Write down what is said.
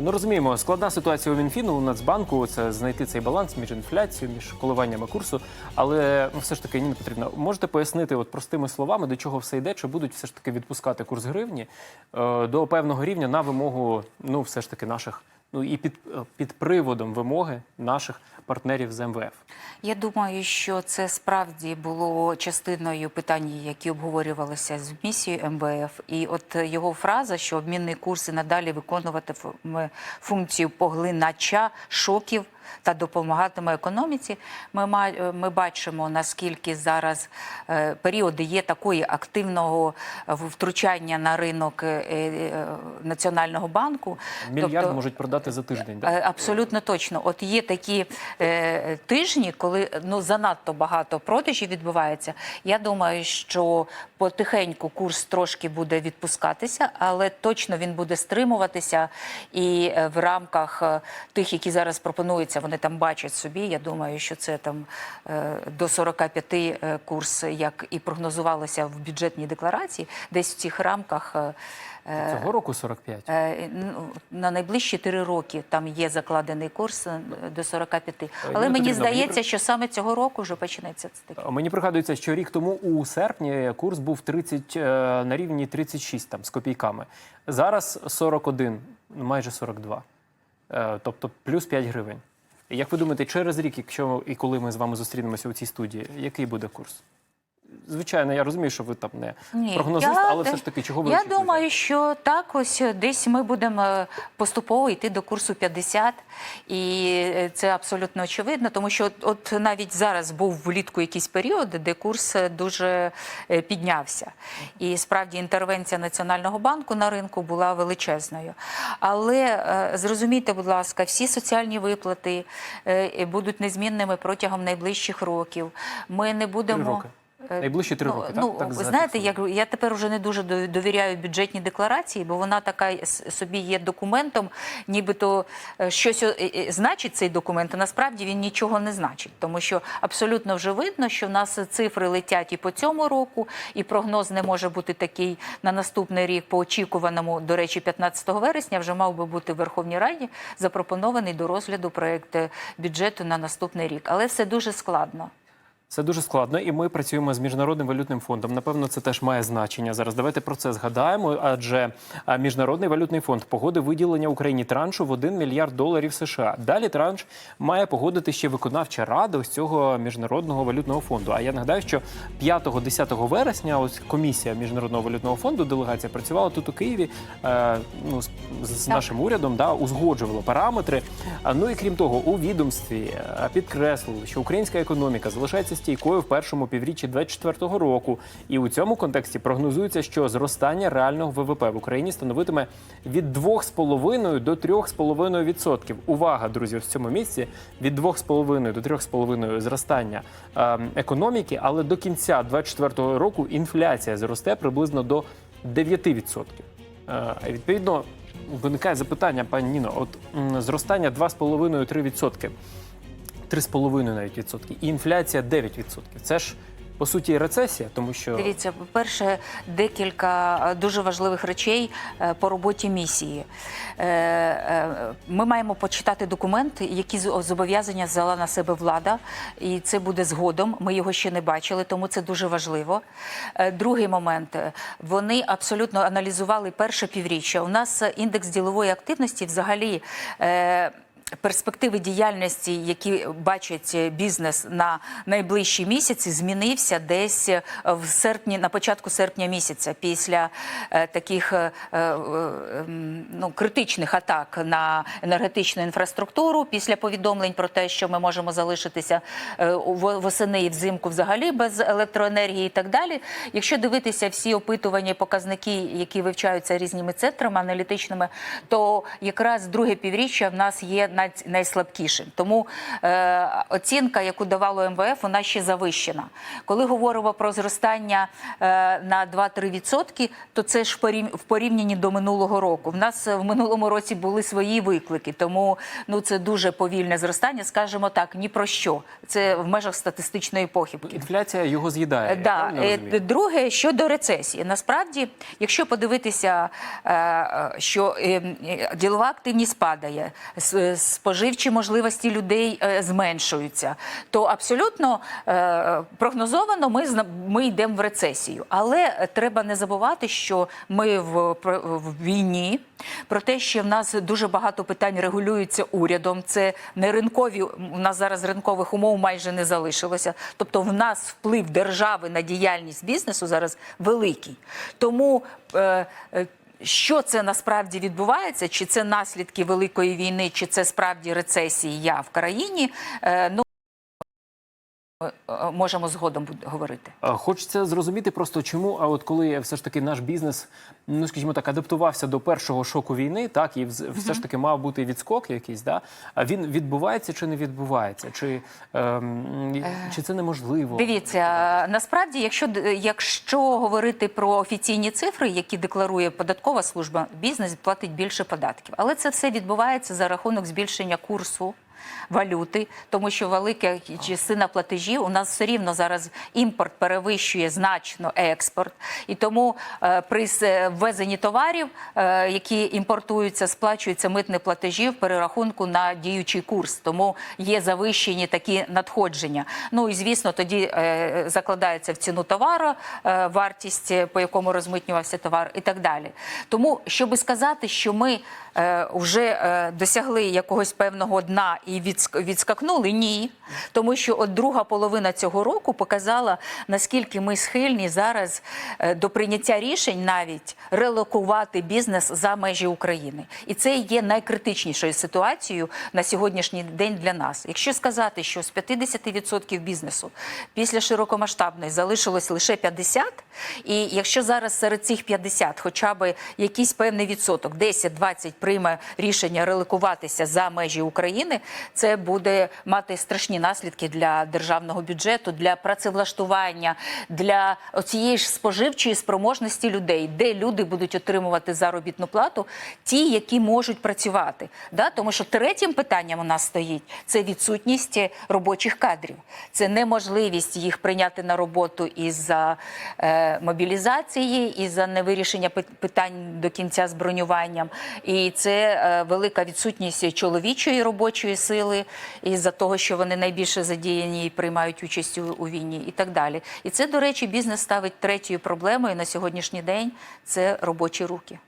Ну розуміємо, складна ситуація у Мінфіну у Нацбанку це знайти цей баланс між інфляцією, між коливаннями курсу. Але ну, все ж таки ні, потрібно. можете пояснити от простими словами, до чого все йде? Чи будуть все ж таки відпускати курс гривні е, до певного рівня на вимогу, ну все ж таки наших, ну і під, е, під приводом вимоги наших партнерів з МВФ? Я думаю, що це справді було частиною питань, які обговорювалися з місією МВФ. І от його фраза, що обмінний курс і надалі виконуватиме функцію поглинача шоків та допомагатиме економіці. Ми ма- ми бачимо наскільки зараз е, періоди є такої активного е, втручання на ринок е, е, національного банку. Мільярд Тобто- можуть продати за тиждень. Е, Абсолютно точно. От є такі е, тижні, коли ну занадто багато продажів відбувається. Я думаю, що потихеньку курс трошки буде відпускатися, але точно він буде стримуватися. І е, в рамках е, тих, які зараз пропонуються, вони там бачать собі. Я думаю, що це там е, до 45 е, курс, як і прогнозувалося в бюджетній декларації, десь в цих рамках. е, Цього року 45. Е, ну, На найближчі три роки там є закладений курс до 45. Але мені здається, що саме цього року вже почнеться це таке. Мені пригадується, що рік тому у серпні курс був 30, е, на рівні 36 там, з копійками. Зараз 41, ну, майже 42. Е, Тобто плюс 5 гривень. Як ви думаєте, через рік, якщо і коли ми з вами зустрінемося у цій студії, який буде курс? Звичайно, я розумію, що ви там не прогнозист, я але все ж таки, чого ви Я думаю, що так ось десь ми будемо е, поступово йти до курсу 50, і е, це абсолютно очевидно, тому що от, от навіть зараз був влітку якийсь період, де курс е, дуже е, піднявся. І справді інтервенція Національного банку на ринку була величезною. Але е, зрозумійте, будь ласка, всі соціальні виплати е, будуть незмінними протягом найближчих років. Ми не будемо. Е, Найближчі три ну, роки, так? Ну, Так ви знаєте, як я тепер вже не дуже довіряю бюджетній декларації, бо вона така собі є документом, нібито е, щось е, значить цей документ, а насправді він нічого не значить, тому що абсолютно вже видно, що в нас цифри летять і по цьому року, і прогноз не може бути такий на наступний рік по очікуваному. До речі, 15 вересня вже мав би бути в Верховній Раді запропонований до розгляду проект е, бюджету на наступний рік, але все дуже складно. Це дуже складно, і ми працюємо з міжнародним валютним фондом. Напевно, це теж має значення зараз. Давайте про це згадаємо. Адже міжнародний валютний фонд погодив виділення Україні траншу в 1 мільярд доларів США. Далі транш має погодити ще виконавча рада ось цього міжнародного валютного фонду. А я нагадаю, що 5-10 вересня ось комісія міжнародного валютного фонду делегація працювала тут у Києві. Е, ну з, з нашим урядом да узгоджувала параметри. Ну і крім того, у відомстві е, підкреслили, що українська економіка залишається стійкою в першому півріччі 2024 року. І у цьому контексті прогнозується, що зростання реального ВВП в Україні становитиме від 2,5 до 3,5%. відсотків. Увага, друзі, в цьому місці від 2,5 до 3,5 зростання е, економіки, але до кінця 2024 року інфляція зросте приблизно до 9%. Е, Відповідно, виникає запитання, пані Ніно, от зростання 2,5-3%, 3,5 навіть відсотки, і інфляція 9%. Це ж по суті рецесія, тому що Дивіться, по-перше, декілька е, дуже важливих речей е, по роботі місії. Е, Ми маємо почитати документ, які зобов'язання взяла на себе влада, і це буде згодом. Ми його ще не бачили, тому це дуже важливо. Другий момент. Вони абсолютно аналізували перше півріччя. У нас індекс ділової активності взагалі. Перспективи діяльності, які бачить бізнес на найближчі місяці, змінився десь е, в серпні, на початку серпня місяця, після е, таких е, ну, критичних атак на енергетичну інфраструктуру, після повідомлень про те, що ми можемо залишитися восени і взимку взагалі без електроенергії і так далі. Якщо дивитися всі опитування показники, які вивчаються різними центрами аналітичними, то якраз друге півріччя в нас є най, найслабкішим. Тому е, оцінка, яку давало МВФ, вона ще завищена. Коли говоримо про зростання е, на 2-3%, то це ж в порівнянні до минулого року. В нас е, в минулому році були свої виклики, тому ну це дуже повільне зростання. Скажімо так, ні про що. Це в межах статистичної похибки. Інфляція його з'їдає. я Да. Е? Друге, щодо рецесії. Насправді, якщо подивитися, е, е, що е, е, ділова активність падає, споживчі можливості людей е, зменшуються, то абсолютно е, прогнозовано ми, ми йдемо в рецесію. Але треба не забувати, що ми в, в війні, про те, що в нас дуже багато питань регулюються урядом. Це не ринкові, у нас зараз ринкових умов майже не залишилося. Тобто, в нас вплив держави на діяльність бізнесу зараз великий. Тому е, е, що це насправді відбувається? Чи це наслідки великої війни, чи це справді рецесія в країні? Е, ну можемо згодом говорити. Хочеться зрозуміти просто чому, а от коли все ж таки наш бізнес, ну скажімо так, адаптувався до першого шоку війни, так і все ж таки мав бути відскок якийсь, да? а він відбувається чи не відбувається? Чи, ем, чи це неможливо? Дивіться, насправді, якщо якщо говорити про офіційні цифри, які декларує податкова служба, бізнес платить більше податків. Але це все відбувається за рахунок збільшення курсу. Валюти, тому що велика частина платежів у нас все рівно зараз імпорт перевищує значно експорт, і тому е, при ввезенні товарів, е, які імпортуються, сплачуються митні платежі в перерахунку на діючий курс. Тому є завищені такі надходження. Ну і звісно, тоді е, закладається в ціну товару е, вартість, е, по якому розмитнювався товар, і так далі. Тому, щоб сказати, що ми е, вже е, досягли якогось певного дна і відск- відскакнули, ні. Тому що от друга половина цього року показала, наскільки ми схильні зараз е, до прийняття рішень навіть релокувати бізнес за межі України. І це є найкритичнішою ситуацією на сьогоднішній день для нас. Якщо сказати, що з 50% бізнесу після широкомасштабної залишилось лише 50, і якщо зараз серед цих 50 хоча б якийсь певний відсоток, 10-20 прийме рішення релокуватися за межі України, це буде мати страшні наслідки для державного бюджету, для працевлаштування, для цієї ж споживчої спроможності людей, де люди будуть отримувати заробітну плату, ті, які можуть працювати. Да? Тому що третім питанням у нас стоїть це відсутність робочих кадрів, це неможливість їх прийняти на роботу із-за е, мобілізації, із-за невирішення питань до кінця з бронюванням. І це е, велика відсутність чоловічої робочої сили, із-за того, що вони найбільше задіяні і приймають участь у війні, і так далі. І це, до речі, бізнес ставить третьою проблемою на сьогоднішній день це робочі руки.